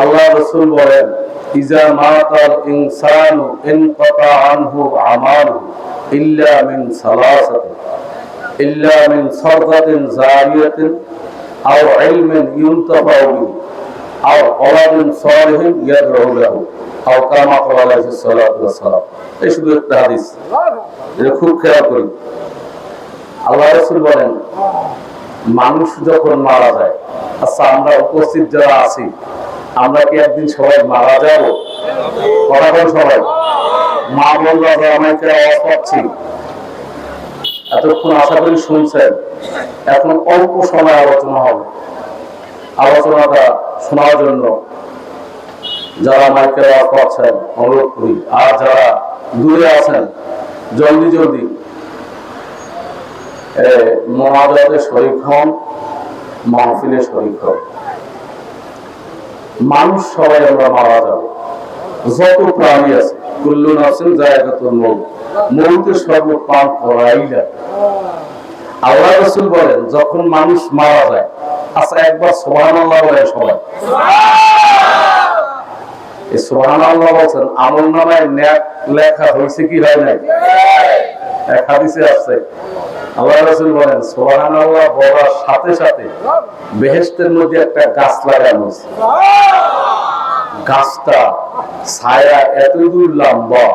আল্লাহ রসুল বলেন, ইজা মাতাল ইনসানু ইনকাতা আনহু আমালু ইল্লা মিন সালাসাতিন, ইল্লা মিন সারদাতিন জারিয়াতিন আও ইলমিন ইউনতাফাউ বিহি, আও ওয়ালাদিন সালিহিন ইয়াদউ লাহু, আও কামা ক্বালা আলাইহি সাল্লাতু ওয়াসসালাম। এই শুধু একটা হাদিস, এটা খুব খেয়াল করি। আল্লাহ রাসূল বলেন, মানুষ যখন মারা যায় আচ্ছা আমরা উপস্থিত যারা আছি আমরা কি একদিন সবাই মারা যাব? সবাই। মা বলল আমাকে আওয়াজ পাচ্ছি। এতক্ষণ আশা করি শুনছেন। এখন অল্প সময় আলোচনা হবে। আলোচনাটা শোনার জন্য যারা মাইকের আওয়াজ পাচ্ছেন, অনুরোধ করি। আর যারা দূরে আছেন, জলদি জলদি। মহাজাতে শরীর হন মাহফিলে শরীর হন। মানুষ সবাই আমরা মারা যাব। যত প্রাণী আছে, কুল্লু নাসিন জায়গাতুল মৌত মৌতের সর্ব পান করাই যায়। আল্লাহ রসুল বলেন, যখন মানুষ মারা যায় আচ্ছা একবার সোহান আল্লাহ বলে সবাই। সোহান আল্লাহ বলছেন, আমল নামায় লেখা হয়েছে কি হয় নাই? এক হাদিসে আছে। আল্লাহ রসুল বলেন সোহান আল্লাহ বলার সাথে সাথে বেহেস্তের মধ্যে একটা গাছ লাগানো গাছটা ছায়া এত দূর লম্বা।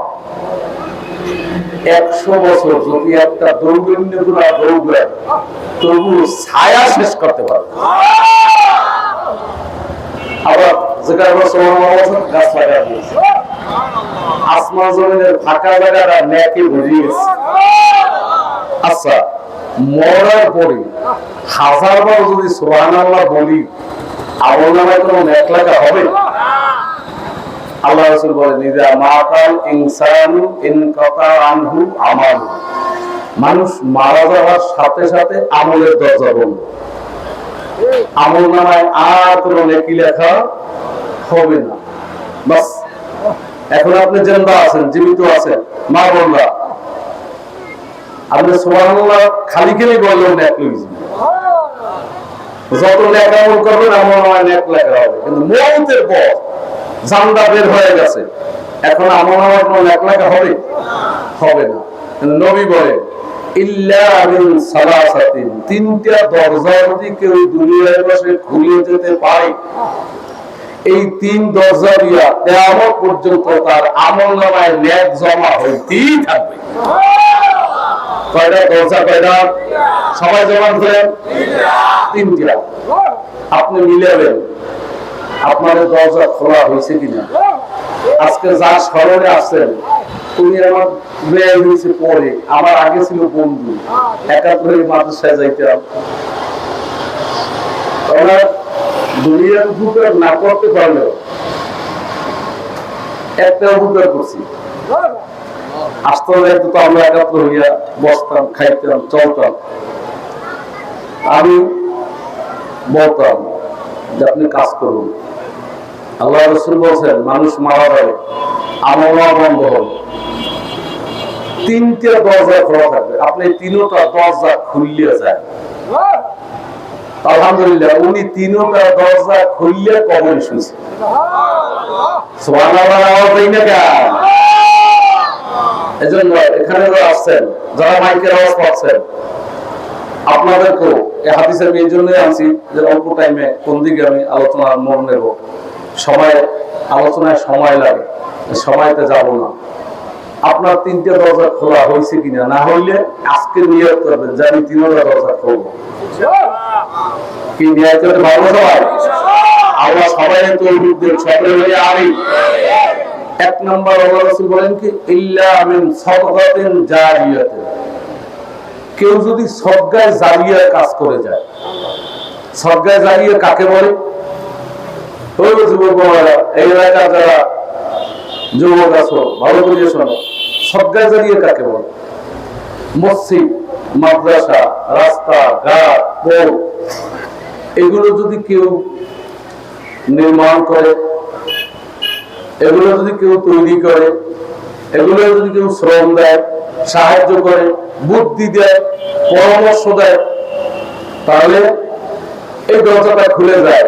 একশো বছর যদি একটা দৌড়ন্যগুলা দৌড়ে তবু ছায়া শেষ করতে পারবে আবার যেখানে সোহান বলছেন, গাছ লাগা দিয়েছে আচ্ছা মানুষ মারা যাওয়ার সাথে সাথে আমলের দরজা বন্ধ। আমল নামায় আর কোনো লেখা হবে না। এখন আপনি জেন্দা আছেন, জীবিত আছেন, মা বললা আপনি সুবহানাল্লাহ খালি খালি বললেন যত ন্যাক আমল করবেন লেখা হবে। কিন্তু মৌতের পর জানদা বের হয়ে গেছে। এখন কোনো ন্যাক লেখা হবে? হবে না। কিন্তু নবী বলে তিনটা দরজা যদি কেউ দুনিয়ার বসে খুলে যেতে পারে এই তিন দরজা কেয়ামত পর্যন্ত তার আমল নামায় ন্যাক জমা হইতেই থাকবে। কয়টা দরজা, কয়টা? সবাই জমা তিনটা। আপনি মিলাবেন আপনার দরজা খোলা হয়েছে কিনা? আজকে যা স্মরণে আসছেন উনি আমার মেয়ে হয়েছে পরে, আমার আগে ছিল বন্ধু। একা একাত্তরে মাদ্রাসায় যাইতাম। দুনিয়ার উপকার না করতে পারলেও একটা উপকার করছি। আসতে তো আমরা একাত্র হইয়া বসতাম, খাইতাম, চলতাম। আমি বলতাম যে আপনি কাজ করুন। আল্লাহ রসুল বলছেন, মানুষ মারা যাবে আমলা বন্ধ হবে তিনটে দরজা খোলা থাকবে। আপনি তিনটা দরজা খুললে যায় আলহামদুলিল্লাহ, উনি দরজা খুললে শুনছে এজন্য এখানে আসছেন, যারা মাইকের আওয়াজ পাচ্ছেন, আপনাদেরকেও এই হাদিসের আমি এই জন্যই আনছি যে অল্প টাইমে কোন দিকে আমি আলোচনার মন নেব। সময়, আলোচনায় সময় লাগে সময়তে যাব না। আপনার তিনটে দরজা খোলা হয়েছে কিনা? না হইলে আজকে নিয়োগ করবেন। যে আমি তিনটা দরজা খুলবো কি নিয়োগ করতে সবাই? আমরা সবাই তো আমি এক নম্বর বলেন কি, ইল্লা কেউ যদি সদগায় জারিয়া কাজ করে যায় সদগায় জারিয়া কাকে বলে? ওই যুবক এই এলাকার যারা যুবক আছো, ভালো করে শোনো। সদগায় জারিয়া কাকে বলে? মসজিদ, মাদ্রাসা, রাস্তা, ঘাট পোল এগুলো যদি কেউ নির্মাণ করে, এগুলো যদি কেউ তৈরি করে, এগুলো যদি কেউ শ্রম দেয়, সাহায্য করে, বুদ্ধি দেয়, পরামর্শ দেয়, তাহলে এই দরজাটা খুলে যায়।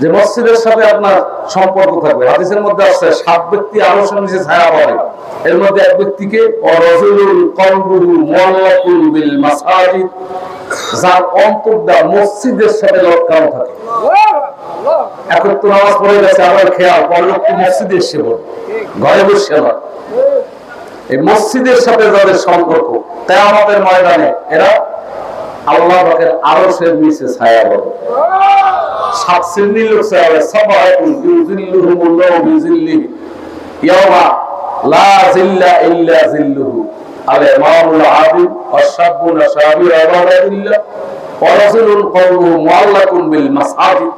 যে মসজিদের সাথে আপনার সম্পর্ক থাকবে। হাদিসের মধ্যে আছে, সাত ব্যক্তি আলোচনা নিচে ছায়া পাবে এর মধ্যে এক ব্যক্তিকে যার মসজিদের সাথে লটকানো থাকে। এখন তো নামাজ পড়ে গেছে আমার খেয়াল পরবর্তী মসজিদে এসে বল ঘরে বসে না এই মসজিদের সাথে যাদের সম্পর্ক তাই আমাদের ময়দানে এরা আল্লাহ পাকের আরশের নিচে ছায়া সাত লোক ছায়া ইয়াওমা লা জিল্লা ইল্লা জিল্লুহু আল ইমামুল ওয়া মুআল্লাকুন বিল মাসাজিদ,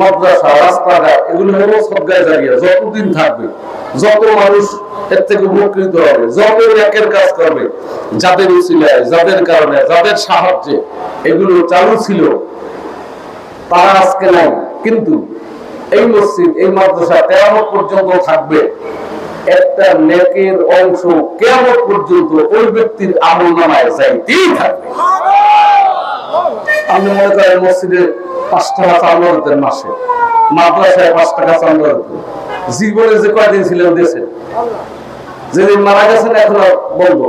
মাদ্রাসা, রাস্তাঘাট, এগুলো হলো সদগায় জারিয়া যতদিন থাকবে। যত মানুষ এর থেকে উপকৃত হবে, যত একের কাজ করবে, যাদের উচিলায়, যাদের কারণে, যাদের সাহায্যে এগুলো চালু ছিল, তারা আজকে নাই। কিন্তু এই মসজিদ, এই মাদ্রাসা তেরো পর্যন্ত থাকবে। একটা নেকের অংশ কেয়ামত পর্যন্ত ওই ব্যক্তির আমল নামায় যাইতেই থাকবে। আপনি মনে করেন মসজিদে পাঁচ টাকা চান্দা দিতেন মাসে, মাদ্রাসায় পাঁচ টাকা চান্দা দিতেন জীবনে যে কয়দিন ছিলেন দেশে? যেদিন মারা গেছেন, এখন আর বন্ধ।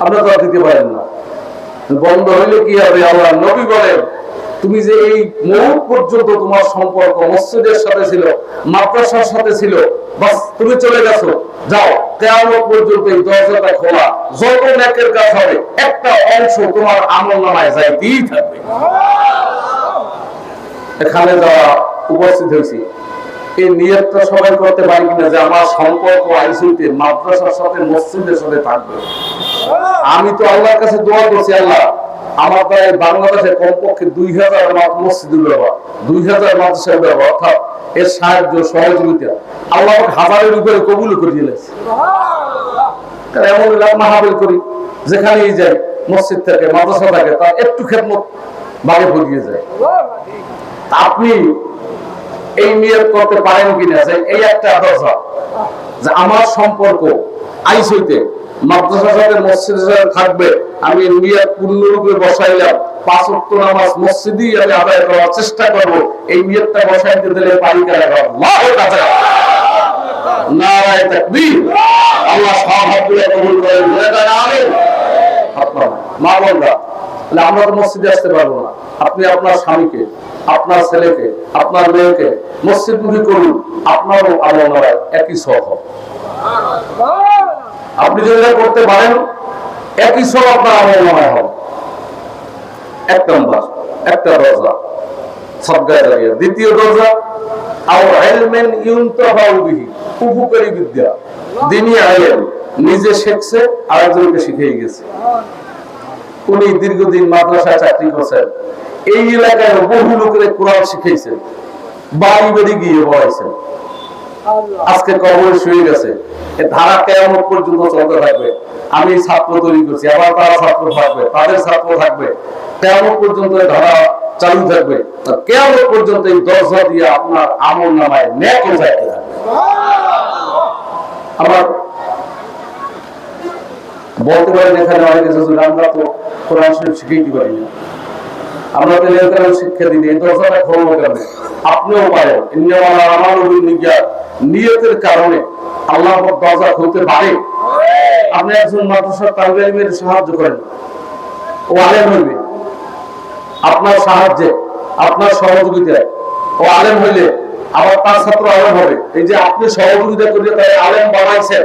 আপনি তো দিতে পারেন না। বন্ধ হইলে কি হবে? আল্লাহ নবী বলেন তুমি যে এই মুহূর্ত পর্যন্ত তোমার সম্পর্ক, মসজিদের সাথে ছিল, মাদ্রাসার সাথে ছিল, বাস, তুমি চলে গেছো। যাও, কেয়ামত পর্যন্ত এই দরজাটা খোলা। যত নেকের কাজ হবে একটা অংশ তোমার আমল নামায় যাইতেই থাকবে। এখানে যাওয়া উপস্থিত হয়েছি এই নিয়তটা সবাই করতে পারি কিনা যে আমার সম্পর্ক আইসিতে মাদ্রাসার সাথে, মসজিদের সাথে থাকবে। আমি তো আল্লাহর কাছে দোয়া করছি, আল্লাহ, আমার প্রায় বাংলাদেশে কমপক্ষে দুই হাজার মসজিদের ব্যবহার, দুই হাজার মাদ্রাসার ব্যবহার, অর্থাৎ এর সাহায্য, সহযোগিতা আল্লাহ হাজারের উপরে কবুল করে দিয়েছে এমন মাহাবিল করি, যেখানেই যাই, মসজিদ থেকে, মাদ্রাসা থাকে, তার একটু খেদমত বাগে ফুরিয়ে যায়। আপনি এই নিয়ত করতে পারেন কিনা? যে এই একটা দশা যে আমার সম্পর্ক, আইস হইতে। মাদ্রাসার সাথে মসজিদের সাথে থাকবে, আমি নিয়ত পূর্ণরূপে বসাইলাম। পাঁচ ওয়াক্ত নামাজ মসজিদই আমি আদায় করার চেষ্টা করব। এই নিয়তটা বসাইতে দিলে পারি কাছে। আল্লাহ সব হাতগুলো কবুল করেন। মা তাহলে আমরা মসজিদে আসতে পারব না। আপনি আপনার স্বামীকে, আপনার ছেলেকে, আপনার মেয়েকে করুন, আপনারও একই সহ আপনি করতে পারেন, একই সব আপনার আমল নামায় হবে। এক নম্বর, একটা দাঁড়িয়ে দ্বিতীয় উপকারী বিদ্যা। দিনী আইলেম নিজে শিখছে, আরেকজনকে শিখিয়ে গেছে। উনি দীর্ঘদিন মাদ্রাসায় চাকরি করছেন। এই এলাকায় বহু লোকের কোরআন শিখেছেন বাড়ি বাড়ি গিয়ে পড়াইছেন আজকে কবর শুয়ে গেছে। ধারা কেমন পর্যন্ত চলতে থাকবে। আমি ছাত্র তৈরি করছি আবার তারা ছাত্র থাকবে তাদের ছাত্র থাকবে। কেমন পর্যন্ত ধারা চালু থাকবে। কেমন পর্যন্ত এই দরজা দিয়ে আপনার আমল নামায় ন্যাক থাকবে। আমার বলতে আমরা তো কোরআন শরীফ পারি না। আমরা তো শিক্ষা এই কেন আপনিও নিয়তের কারণে আল্লাহ দরজা খুলতে পারে। আপনি একজন মাদ্রাসার তালিব সাহায্য করেন। ও আলেম হইবে। আপনার সাহায্যে, আপনার সহযোগিতায়। ও আলেম হইলে আবার তার ছাত্র আলেম হবে। এই যে আপনি সহযোগিতা করে তাই আলেম বানাইছেন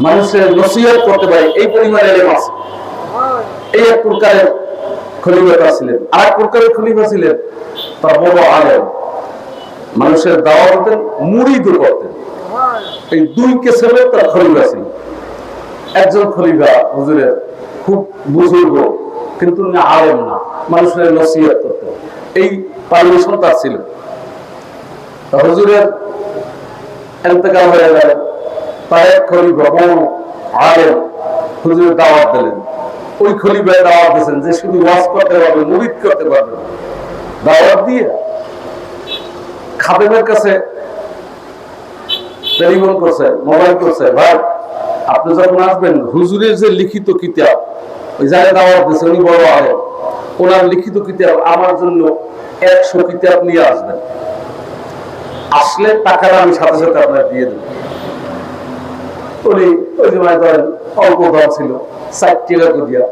মানুষের নসিহত করতে পারে, এই পরিমাণে এলেম আছে। এই এক প্রকারের খলিফা ছিলেন। আর এক প্রকারের খলিফা ছিলেন তার বড় আলেম। মানুষের দাওয়া করতেন মুড়িদ করতেন। এই দুই কেসেমে তার খলিফা ছিল। একজন খলিফা হুজুরের খুব বুজুর্গ, কিন্তু উনি আলেম না, মানুষের নসিহত করতেন। এই পারমিশন তার ছিল। হুজুরের এতেকাল হয়ে গেল। আপনি যখন আসবেন, হুজুরের যে লিখিত কিতাব, ওই যারা দাওয়াত দিয়েছে, উনি বড় আলেম। ওনার লিখিত কিতাব আমার জন্য একশো কিতাব নিয়ে আসবেন। আসলে টাকাটা আমি সাথে সাথে আপনার দিয়ে দেবো। উনি ওই সময় ধরেন অল্প দাম ছিল, ষাট টাকা করিয়া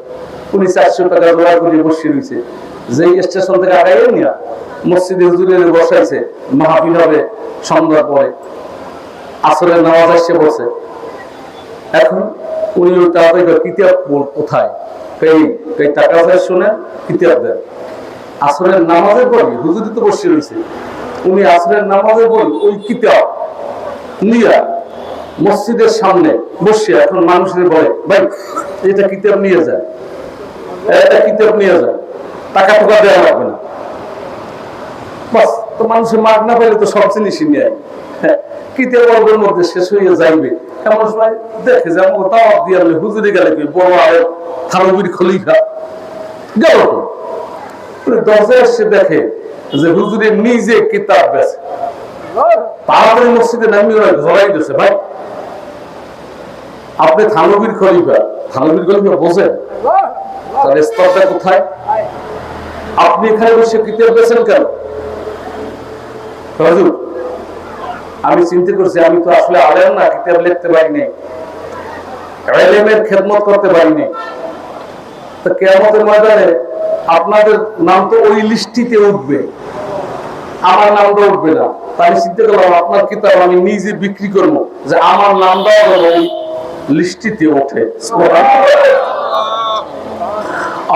উনি চারশো টাকা জোগাড় করিয়ে বসে রয়েছে যে স্টেশন থেকে আগাইয়ে নিয়ে মসজিদে হুজুরের বসাইছে, মাহফিল হবে সন্ধ্যার পরে। আসরের নামাজ আসছে বসে এখন উনি ওই তাড়াতাড়ি কিতাব কোথায়? এই এই টাকা পয়সা শুনে কিতাব দেন। আসরের নামাজের পরে হুজুরি তো বসে রয়েছে উনি আসরের নামাজের বই ওই কিতাব নিয়ে মসজিদের সামনে বসে এখন মানুষের বলে ভাই এটা কিতাব নিয়ে যায় এটা কিতাব নিয়ে যায় টাকা দেওয়া লাগবে না। মানুষের না তো সব জিনিসই হ্যাঁ, মধ্যে শেষ হয়ে যাইবে। সময় দেখে যে দাওয়াত দিয়ে হুজুরি গেলে বড় খলিফা? গেল দরজায় এসে দেখে যে হুজুরে নিজে কিতাব বেছে। মসজিদে নামিয়ে ওরা দিয়েছে, ভাই। আপনি থানবির খলিফা থানবির খলিফা তার স্তরটা কোথায়? আপনি এখানে বসে কেন? আমি চিন্তা করছি, আমি তো আসলে আলেম না, কিতাব লিখতে পারিনি। এলেমের খেদমত করতে পারিনি। তো কেয়ামতের ময়দানে আপনাদের নাম তো ওই লিস্টিতে উঠবে। আমার নামটা উঠবে না। তাই চিন্তা করলাম, আপনার কিতাব আমি নিজে বিক্রি করব। যে আমার নামটাও ওই লিস্টিতে ওঠে।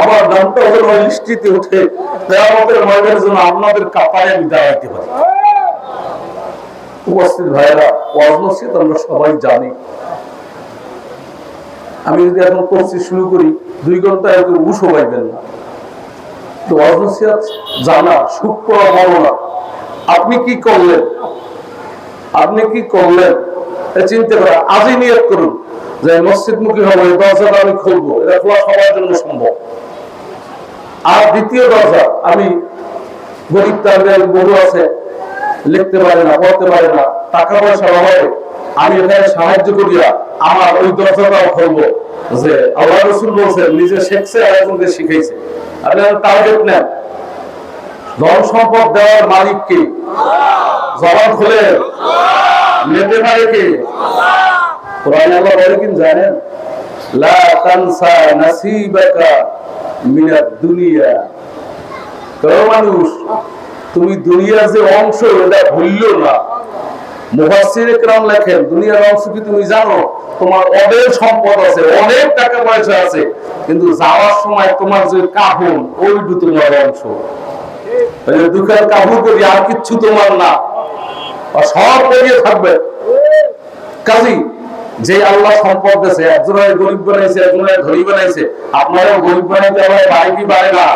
আমার নামটাও যেন ওই লিস্টিতে ওঠে। কেয়ামতের ময়দানের জন্য আপনাদের আমি দাঁড়াইতে পারি। উপস্থিত ভাইয়েরা মসজিদ আমরা সবাই জানি। আমি যদি এখন কোর্সি শুরু করি, দুই ঘণ্টা উষো পাইবেন না। তো মসজিদ জানা, সূক্ষ্ম বর্ণনা আপনি কি করলেন? আপনি কি করলেন? চিন্তা করে আজই নিয়ত করুন। যে মসজিদ মুখী হব, এই দরজাটা আমি খুলবো। এটা খোলা সবার জন্য সম্ভব। আর দ্বিতীয় দরজা, আমি গরিব তাদের বহু আছে, লিখতে পারে না, পড়তে পারে না, টাকা পয়সা অভাবে আমি এখানে সাহায্য করিয়া আমার ওই দরজাটাও খুলবো। যে আল্লাহ রসুল বলছেন, নিজে শেখছে আর একজনকে শিখাইছে। আপনি টার্গেট নেন। ধন সম্পদ দেওয়ার মালিক কে? জবান খুলে। নিতে পারে কে? কোরআন আল্লাহ বলে কিন জানেন? লা তানসা নাসিবাকা মিনাদ দুনিয়া। তো মানুষ, তুমি দুনিয়ার যে অংশ, এটা ভুললো না। মুফাসসির একরাম লেখেন, দুনিয়ার অংশ কি তুমি জানো? তোমার অনেক সম্পদ আছে, অনেক টাকা পয়সা আছে, কিন্তু যাওয়ার সময় তোমার যে কাহুন ওইটু তোমার অংশ। দুঃখের কাহুর করি আর কিচ্ছু তোমার না। সব পেরিয়ে থাকবে। কাজী, যে আল্লাহ সম্পদ দিয়েছে একজনের গরিব বানাইছে একজনের ধনী বানাইছে আপনারাও গরিব বানাইতে আবার বাড়ি কি না?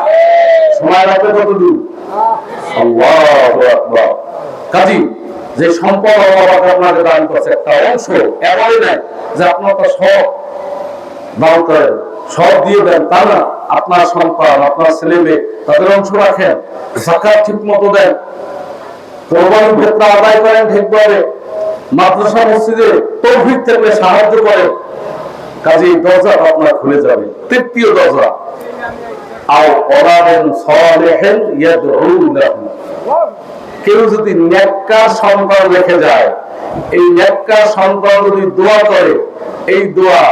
সময় লাগবে কত কাজী, যে সম্পদ আল্লাহ আপনাকে দান করছে, একটা অংশ এমনই নাই, যে আপনার তো সব দান করেন সব দিয়ে দেন, তা না, আপনার সন্তান, আপনার ছেলে মেয়ে, তাদের অংশ রাখেন, জাকাত ঠিক মতো দেন। কোরবানির ক্ষেত্রে আদায় করেন ঠিকভাবে মাদ্রাসা মসজিদে তৌফিক থাকলে সাহায্য করেন। কাজে এই দরজা আপনার খুলে যাবে, তৃতীয় দরজা। আও অরাদেন সলেহেন কেউ যদি নেককার সন্তান রেখে যায়, এই নেককার সন্তান যদি দোয়া করে, এই দোয়া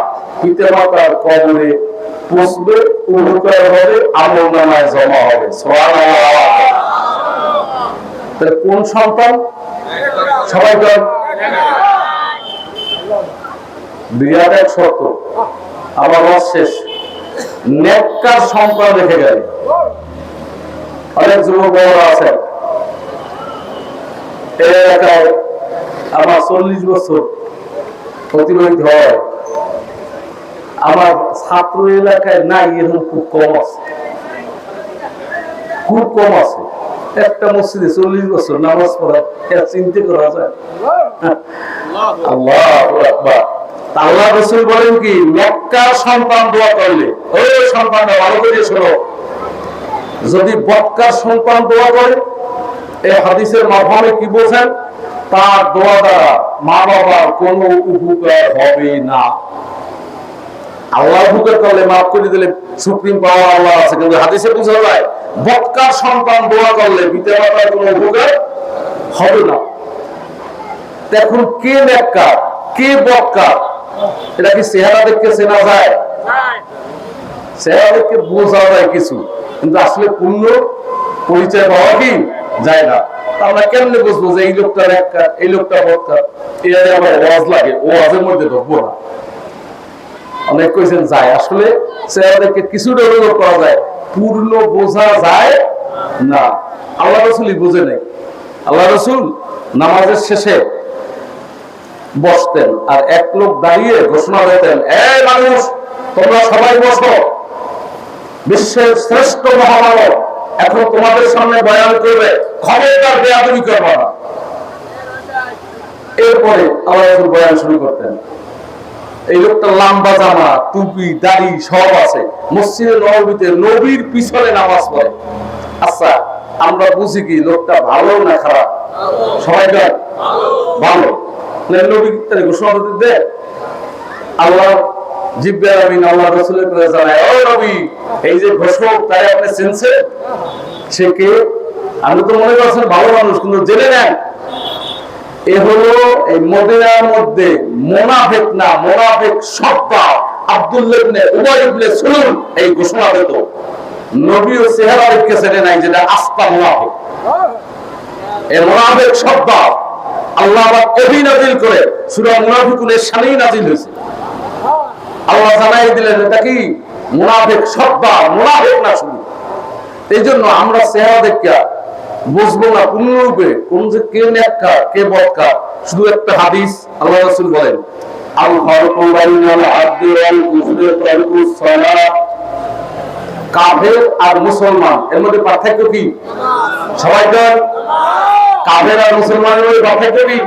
পিতামাতার কবরে পৌঁছবে উপকার হবে জমা হবে। কোন সন্তান? সবাই বিরাট এক শর্ত আবার রস শেষ। নেককার সন্তান রেখে গেলে। অনেক যুবক বড়রা আছেন। এই এলাকায় আমার চল্লিশ বছর অতিবাহিত হয়। আমার ছাত্র এলাকায় নাই এরকম খুব কম আছে। খুব কম আছে। একটা মসজিদে চল্লিশ বছর নামাজ পড়া চিন্তা করা যায়। আল্লাহ আল্লাহ রসুল বলেন কি, মক্কার সন্তান দোয়া করলে সন্তানটা ভালো করে শোনো। যদি বক্কার সন্তান দোয়া করে, এই হাদিসের মাধ্যমে কি বোঝেন? তার দোয়া দ্বারা মা বাবার কোনো উপকার হবে না। আল্লাহ মাফ করে দিলে সুপ্রিম পাওয়ার আল্লাহ আছে, কিন্তু হাদিসে যায় সন্তান দোয়া করলে কোনো হবে না। কে কে এটা কি চেহারা দেখতে চেনা যায়? চেহারা দেখতে বোঝা যায় কিছু, কিন্তু আসলে পূর্ণ পরিচয় পাওয়া কি যায় না। আমরা কেমনে বুঝব যে এই লোকটা একটা এই লোকটা বক্তা এটা আমার ওয়াজ মধ্যে ঢুকবো না। অনেক কইছেন যায়। আসলে চেহারা দেখে কিছুটা অনুভব করা যায়। পূর্ণ বোঝা যায় না। আল্লাহ রসুলই বুঝে নেই। আল্লাহ রসুল নামাজের শেষে বসতেন আর এক লোক দাঁড়িয়ে ঘোষণা দিতেন, এ মানুষ, তোমরা সবাই বসো। বিশ্বের শ্রেষ্ঠ মহামানব এখন তোমাদের সামনে বয়ান করবে, খবরদার বেয়াদবি করব না। এরপরে আল্লাহ রসুল বয়ান শুরু করতেন। এই লোকটা লম্বা জামা, টুপি, দাড়ি সব আছে। মসজিদে নবীতে নবীর পিছনে নামাজ পড়ে। আচ্ছা আমরা বুঝি কি লোকটা ভালো না খারাপ? সবাই ভালো। নবী ঘোষণা করতে দে। আল্লাহ আল্লাহ জানায়, ও এই যে ঘোষক, তাই সে কে? আমি তো মনে করছেন ভালো মানুষ, কিন্তু জেনে নেন এ হলো এই মদিনার মধ্যে মোনাফেক না, মোনাফেক সত্তা। এই ঘোষণা দিত। নবী ও নাই যেটা মোনাফেক। এই মোনাফেক সত্তা। আল্লাহ আবার অভিনাজিল করে, সূরা মুনাফিকুনের সামনেই নাজিল হয়েছে। আল্লাহ জানাই দিলেন, এটা কি মুনাফিক সত্তা? মুনাফিক না শুধু। এই জন্য আমরা দেখিয়া বুঝব না পূর্ণরূপে কোন যে কে নেকা কে বক্কা শুধু একটা হাদিস আল্লাহ রাসূল বলেন, আল ফারকু বাইনাল আবদি ওয়াল কুফরি তারকুস সালাত কাফের আর মুসলমান, এর মধ্যে পার্থক্য কি? সবাই কর? কাফের আর মুসলমানের মধ্যে পার্থক্য কি?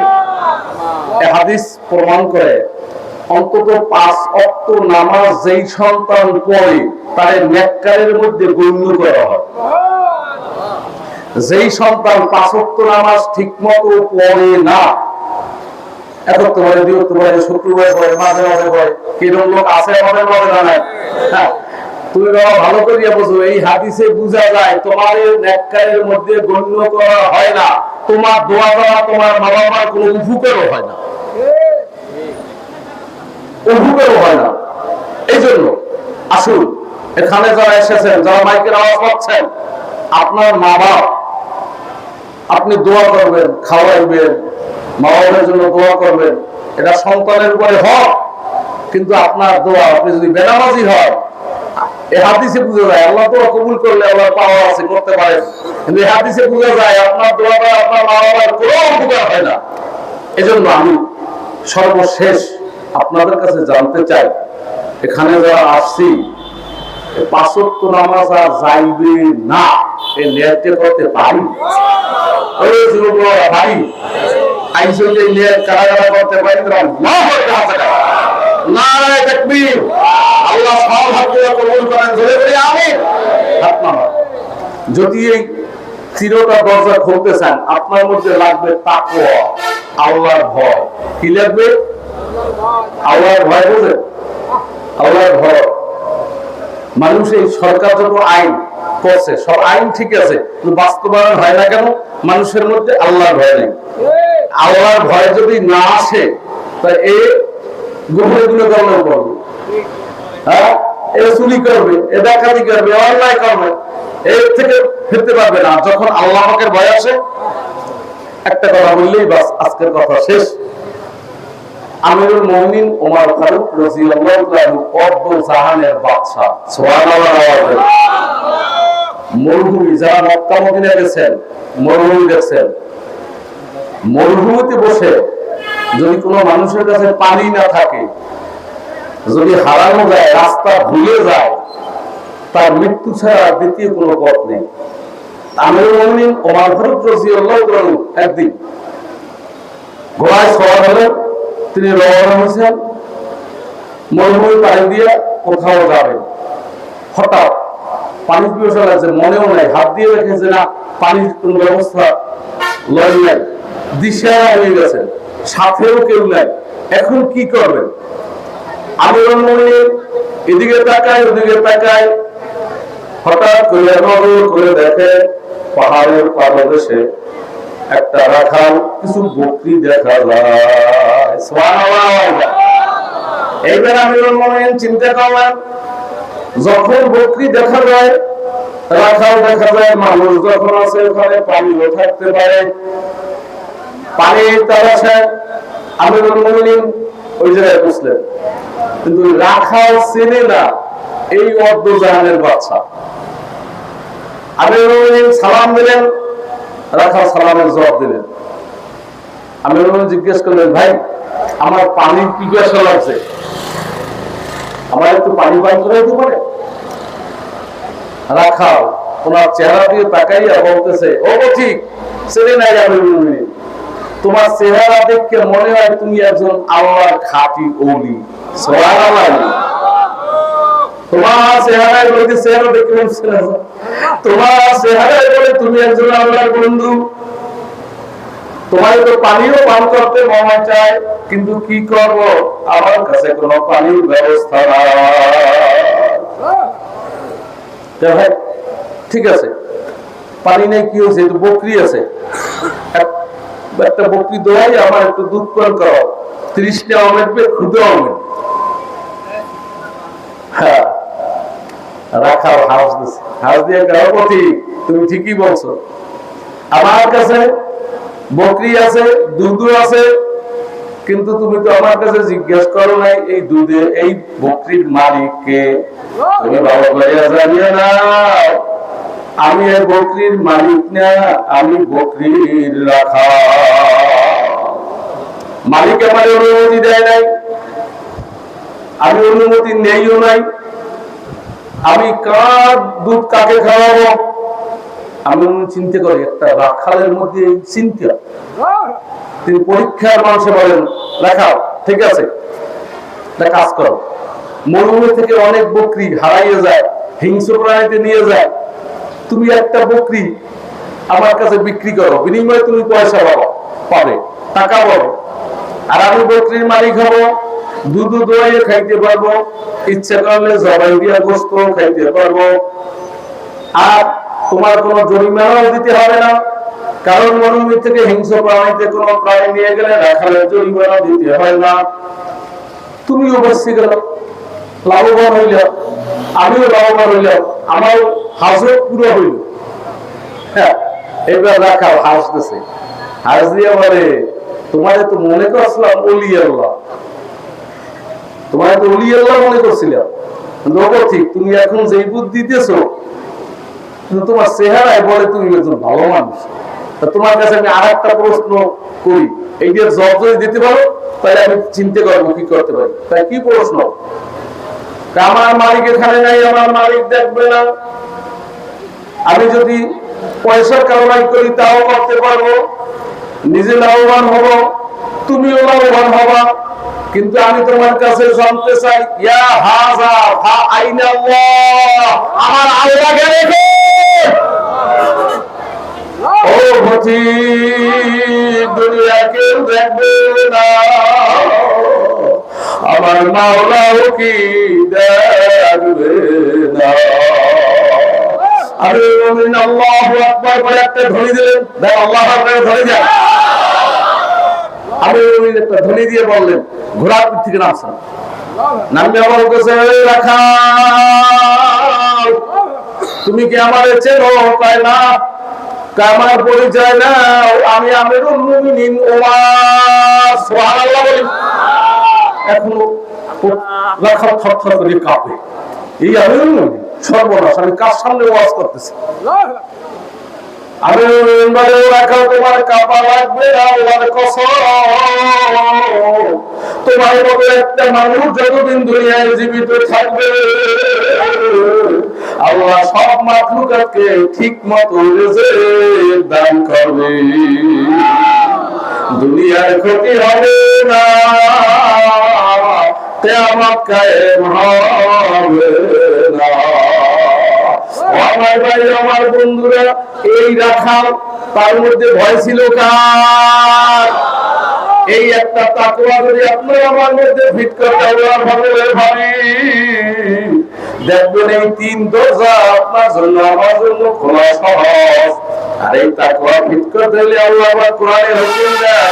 হাদিস প্রমাণ করে, অন্তত পাঁচ অক্ত নামাজ যেই সন্তান পড়ে, তার নেককারের মধ্যে গণ্য করা হয়। যেই সন্তান পাঁচক্ত নামাজ ঠিক মতো পড়ে হ্যাঁ, বাবা না। তোমার দোয়া তোমার হয় না। হয় না। এই জন্য এখানে যারা এসেছেন যারা মাইকের আওয়াজ পাচ্ছেন আপনার মা বাপ আপনি দোয়া করবেন, খাওয়াইবেন মা বাবার জন্য দোয়া করবেন। এটা সন্তানের উপরে হক, কিন্তু আপনার দোয়া, আপনি যদি বেনামাজি হয় এ যায় কবুল করলে পাওয়া করতে কিন্তু যায়, আপনার আপনার কোনো হয় না। আমি সর্বশেষ আপনাদের কাছে জানতে চাই, এখানে যারা আসছি পাঁচত্ব নামাজ আর যাইবে না। এই লেয়ারটা করতে পারি। ভাই নামা যদি এই চিরটা দরজা খুলতে চান, আপনার মধ্যে লাগবে তাকওয়া, আল্লাহর ভয়। কি লাগবে? আল্লাহর ভয় বোঝেন? আল্লাহর ভয়। মানুষ এই সরকার যত আইন করছে সব আইন ঠিক আছে, কিন্তু বাস্তবায়ন হয় না কেন? মানুষের মধ্যে আল্লাহর ভয় নেই। আল্লাহর ভয় যদি না আসে তা এ গুহরে গুলো কর্ম করবে। হ্যাঁ? এ চুরি করবে, এ ডাকাতি করবে অন্যায় করবে এর থেকে ফিরতে পারবে না। যখন আল্লাহ পাকের ভয় আসে, একটা কথা বললেই বাস, আজকের কথা শেষ। আমিরুল মুমিনিন ওমর ফারুক রাদিয়াল্লাহু তাআলা অর্ধ জাহানের বাদশা সুবহানাল্লাহ। মরুভূমি, যারা মক্কা মদিনা গেছেন, মরুভূমি দেখছেন। মরুভূমিতে বসে যদি কোনো মানুষের কাছে পানি না থাকে, যদি হারানো যায়, রাস্তা ভুলে যায়, তার মৃত্যু ছাড়া দ্বিতীয় কোনো পথ নেই। আমিরুল মুমিনিন ওমর ফারুক রাদিয়াল্লাহু তাআলা একদিন ঘোড়ায় সওয়ার হলেন, তিনি রওনা হয়েছেন। মরুভূমি পাড়ি দিয়ে কোথাও যাবেন। হঠাৎ পানি পিপাসা লাগছে মনেও নাই, হাত দিয়ে রেখেছে না, পানির কোন ব্যবস্থা লয় নাই দিশা হয়ে গেছে, সাথেও কেউ নাই। এখন কি করবেন? মুমিনিন এদিকে তাকায়, ওদিকে তাকায়, হঠাৎ করে নজর করে দেখে পাহাড়ের পাদদেশে একটা রাখাল, কিছু বকরি দেখা যায়। এইবার আমিরুল মুমিনিন চিন্তা করলেন যখন বকরি দেখা যায়, রাখাল দেখা যায়, মানুষ যখন আছে ওখানে পানিও থাকতে পারে। পানি তারাশে আমিরুল মুমিনিন ওই জায়গায় বুঝলেন কিন্তু রাখাল চেনে না এই অর্ধ জাহানের বাচ্চা। আমিরুল মুমিনিন সালাম দিলেন। রাখাল সালামের জবাব দিলেন। মুমিনিন জিজ্ঞেস করলেন, ভাই, আমার পানির পিপাসা লাগছে। আমার একটু পানি পান করে দিতে পারে রাখাল ওনার চেহারা দিয়ে তাকাইয়া বলতেছে, ও ঠিক ছেলে নাই আমিরুল তোমার চেহারা দেখে মনে হয় তুমি একজন আল্লাহর খাঁটি ওলি তোমার চেহারায় চেহারা তোমার চেহারায় তোমার কিন্তু কি করব? আমার কাছে কোনো পানির ব্যবস্থা নাই। ঠিক আছে। পানি নেই, কি হয়েছে? একটু বকরি আছে। একটা বকরি দোয়াই আমার একটু দুধ পান করো ত্রিশটা অমেট পে ক্ষুদে অমেট হ্যাঁ। রাখাও হাউস দিছে। হাউস দিয়ে গর্ভবতী, তুমি ঠিকই বলছো। আমার কাছে বকরি আছে দুধ আছে কিন্তু তুমি তো আমার কাছে জিজ্ঞেস করো নাই, এই দুধের এই বকরির মালিককে তুমি বাবা না আমি এই বকরির মালিক না, আমি বকরির রাখা। মালিক আমার অনুমতি দেয় নাই, আমি অনুমতি নেইও নাই, আমি কার দুধ কাকে খাওয়াবো? আমি করি, একটা রাখালের মধ্যে তিনি পরীক্ষার মানুষে বলেন ঠিক আছে কাজ করো। মরুভূমি থেকে অনেক বকরি হারাইয়ে যায়, হিংস্র প্রাণীতে নিয়ে যায়। তুমি একটা বকরি আমার কাছে বিক্রি করো, বিনিময়ে তুমি পয়সা পাবো, পাবে, টাকা পাবে। আর আমি বকরির মালিক হব, দুধ দোয়াইয়ে খাইতে পারব, ইচ্ছা করলে জবাই দিয়া গোস্ত খাইতে পারব। আর তোমার কোনো জরিমানাও দিতে হবে না। কারণ মরুভূমি থেকে হিংস্র প্রাণীতে কোন প্রাণী নিয়ে গেলে রাখালের জরিমানা দিতে হয় না। তুমিও বসে গেল লাভবান হইল, আমিও লাভবান হইল আমার হাজত পুরো হইল। হ্যাঁ এবার রাখাল হাসতেছে হাস দিয়ে বলে তো মনে করছিলাম অলি আল্লাহ। তোমার তো অলি আল্লাহ মনে করছিলাম। ঠিক, তুমি এখন যেই বুদ্ধি দিতেছো কিন্তু তোমার চেহারায় বলে তুমি একজন ভালো মানুষ। তোমার কাছে আমি আর একটা প্রশ্ন করি। এইটার জবাব যদি দিতে পারো, তাহলে আমি চিন্তা করব কি করতে পারি। তাই কি প্রশ্ন? আমার মালিক এখানে নাই, আমার মালিক দেখবে না। আমি যদি পয়সার কারবাই করি, তাও করতে পারব। নিজে লাভবান হব। তুমিও লাভবান হবা। কিন্তু আমি তোমার কাছে জানতে চাই, ইয়া হাজা, ফা আমার আল্লাহ গেলে গো ও ভতি দুনিয়া কেউ দেখবে না। আমার মাওলাও কি দেখবে না? আরে, আল্লাহু আকবার বলে একটা ধ্বনি দিলেন। দেখ, আল্লাহ আকবার ধ্বনি দেন। ধ্বনি দিয়ে বললেন, ঘোড়ার পিঠ থেকে নামছেন নামে আমার কাছে রাখা তুমি কি আমার চেনো? কয়, না আমার পরিচয় না আমি আমিরুল মুমিনিন এখনও রাখা থরথর করে কাঁপে। এই আমিরুল সর্বনাশ, আমি কার সামনে ওয়াজ করতেছি? তোমার লাগবে একটা দুনিয়ায় জীবিত থাকবে, আল্লাহ সব মাখলুকাতকে ঠিক মতো দান করবে। দুনিয়ার ক্ষতি হবে না, কিয়ামত কায়েম হবে না। আমার ভাই আমার বন্ধুরা, এই রাখাল, তার মধ্যে ভয় ছিল কার? এই একটা তাকওয়া যদি আপনার আমার মধ্যে ফিট করতে ভাই দেখবেন এই তিন দরজা আপনার জন্য, আমার জন্য খোলা সহজ। আর এই তাকওয়া ফিট করতে হলে আল্লাহ আবার কোরআনে হুকুম দেয়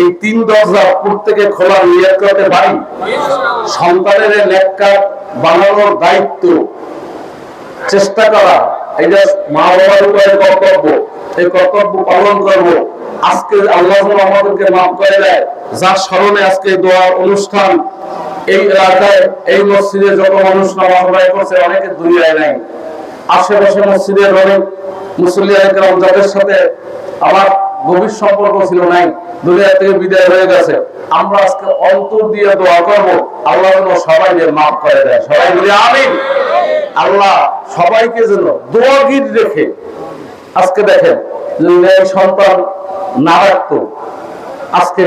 এই তিন দরজা প্রত্যেকে খোলা, নিয়ে করতে পারি সন্তানের নেককার বানানোর দায়িত্ব। চেষ্টা করা এটা মা বাবার উপরে কর্তব্য, এই কর্তব্য পালন করব। আজকে আল্লাহ আমাদেরকে মাফ করে দেয়। যার স্মরণে আজকে দোয়া অনুষ্ঠান, এই এলাকায় এই মসজিদে যত মানুষ নামাজ আদায় করছে, অনেকে দুনিয়ায় নাই। আশেপাশে মসজিদের অনেক মুসল্লি যাদের সাথে আমার গভীর সম্পর্ক ছিল নাই। দুনিয়া থেকে বিদায় হয়ে গেছে। আমরা আজকে অন্তর দিয়ে দোয়া করব। আল্লাহ যেন সবাইকে মাফ করে দেয়। সবাই বলি আমিন। আল্লাহ সবাইকে যেন দোয়া গীত রেখে আজকে দেখেন এই সন্তান না রাখতো আজকে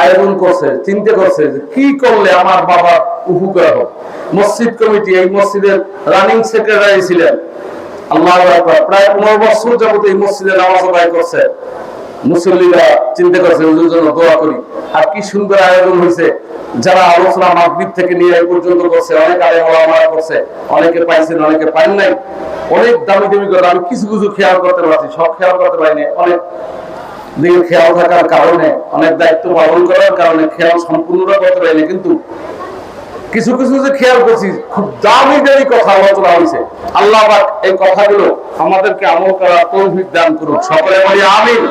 আয়োজন করছে, চিন্তা করছে যে কি করলে আমার বাবা উপকার হবে। মসজিদ কমিটি, এই মসজিদের রানিং সেক্রেটারি ছিলেন। দামি করে। আমি কিছু কিছু খেয়াল করতে পারছি, সব খেয়াল করতে অনেক খেয়াল থাকার কারণে, অনেক দায়িত্ব পালন করার কারণে খেয়াল সম্পূর্ণটা করতে পারিনি, কিন্তু কিছু কিছু যে খেয়াল করছি, খুব দামি দামি কথা আলোচনা হয়েছে। আল্লাহ এই কথাগুলো আমাদেরকে আমল করার তৌফিক দান করুক। সকলে বলি আমিন।